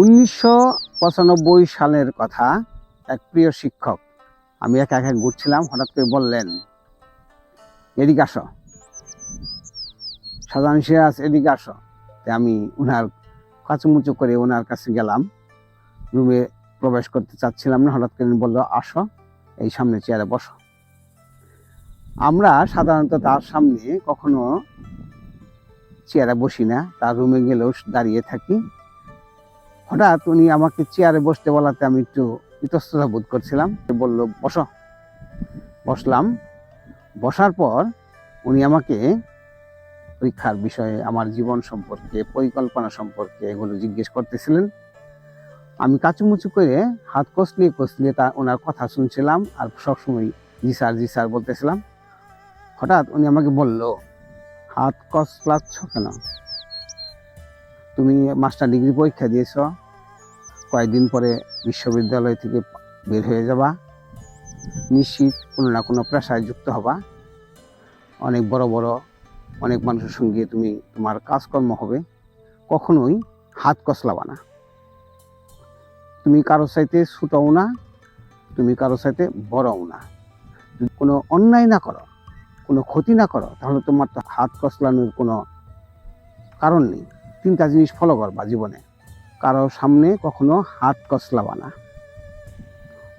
উনিশশো পঁচানব্বই সালের কথা এক প্রিয় শিক্ষক। আমি একা একা ঘুরছিলাম, হঠাৎ করে বললেন, এদিকে আসো। সাধারণ সিরাজ, এদিকে আসো। আমি ওনার কাচুমুচু করে ওনার কাছে গেলাম। রুমে প্রবেশ করতে চাচ্ছিলাম না, হঠাৎ করে বলল, আসো, এই সামনে চেয়ারে বসো। আমরা সাধারণত তার সামনে কখনো চেয়ারে বসি না, তার রুমে গেলেও দাঁড়িয়ে থাকি। হঠাৎ উনি আমাকে চেয়ারে বসতে বলাতে আমি একটু ইতস্ততা বোধ করছিলাম। বলল, বস। বসলাম। বসার পর উনি আমাকে পরীক্ষার বিষয়ে আমার জীবন সম্পর্কে, পরিকল্পনা সম্পর্কে এগুলো জিজ্ঞেস করতেছিলেন। আমি কাচুমুচু করে হাত কষলিয়ে কষলিয়ে তা ওনার কথা শুনছিলাম আর সবসময় জি স্যার জি স্যার বলতেছিলাম। হঠাৎ উনি আমাকে বলল, হাত কষলাচ্ছ কেন? তুমি মাস্টার ডিগ্রি পরীক্ষা দিয়েছ। কয়েকদিন পরে বিশ্ববিদ্যালয় থেকে বের হয়ে যাবা। নিশ্চিত কোনো না কোনো পেশায় যুক্ত হবা। অনেক বড় বড়, অনেক মানুষের সঙ্গে তুমি তোমার কাজকর্ম হবে। কখনোই হাত কসলাবা না। তুমি কারও সাইতে ছোটও না, তুমি কারও চাইতে বড়ও না। যদি কোনো অন্যায় না করো, কোনো ক্ষতি না করো, তাহলে তোমার তো হাত কসলানোর কোনো কারণ নেই। তিনটা জিনিস ফলো করবা জীবনে। কারও সামনে কখনো হাত কসলাবা না।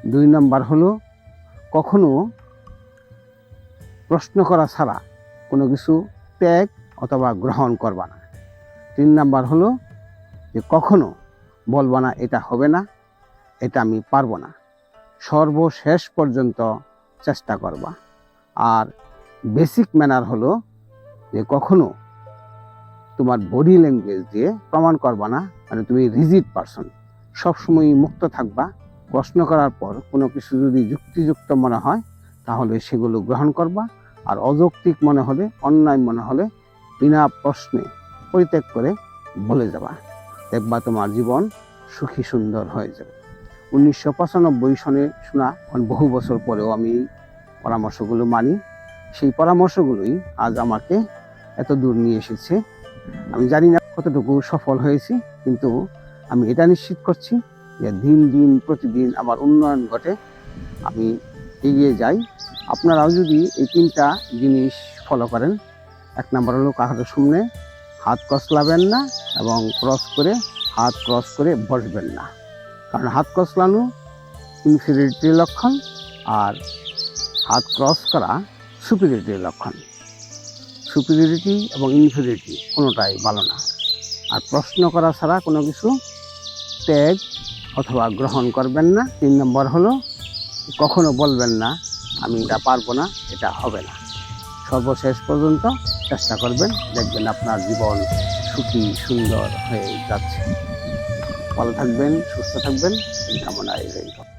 দুই নাম্বার হলো, কখনো প্রশ্ন করা ছাড়া কোনো কিছু ত্যাগ অথবা গ্রহণ করবা না। তিন নাম্বার হলো যে কখনো বলবা না, এটা হবে না, এটা আমি পারব না। সর্বশেষ পর্যন্ত চেষ্টা করবা। আর বেসিক ম্যানার হলো যে কখনো তোমার বডি ল্যাঙ্গুয়েজ দিয়ে প্রমাণ করবা না মানে তুমি রিজিড পারসন সবসময় মুক্ত থাকবা। প্রশ্ন করার পর কোনো কিছু যদি যুক্তিযুক্ত মনে হয়, তাহলে সেগুলো গ্রহণ করবা। আর অযৌক্তিক মনে হলে, অন্যায় মনে হলে বিনা প্রশ্নে পরিত্যাগ করে বলে যাবা। দেখবা তোমার জীবন সুখী সুন্দর হয়ে যাবে। উনিশশো পঁচানব্বই সনে শোনা এখন বহু বছর পরেও আমি পরামর্শগুলো মানি। সেই পরামর্শগুলোই আজ আমাকে এত দূর নিয়ে এসেছে। আমি জানি না কতটুকু সফল হয়েছি, কিন্তু আমি এটা নিশ্চিত করছি যে দিন দিন প্রতিদিন আমার উন্নয়ন ঘটে, আমি এগিয়ে যাই। আপনারাও যদি এই তিনটা জিনিস ফলো করেন, এক নম্বর হলো কাহার সামনে হাত কসলাবেন না এবং ক্রস করে হাত ক্রস করে বসবেন না। কারণ হাত কসলানো ইনফিরিটির লক্ষণ আর হাত ক্রস করা সুপিরিয়রিটির লক্ষণ। সুপিরিয়রিটি এবং ইনফিরিয়রিটি কোনোটাই ভালো না। আর প্রশ্ন করা ছাড়া কোনো কিছু ত্যাগ অথবা গ্রহণ করবেন না। তিন নম্বর হলো, কখনো বলবেন না, আমি এটা পারব না, এটা হবে না। সর্বশেষ পর্যন্ত চেষ্টা করবেন, দেখবেন আপনার জীবন সুখী, সুন্দর হয়ে যাচ্ছে। ভালো থাকবেন, সুস্থ থাকবেন, এই কামনায় রইল।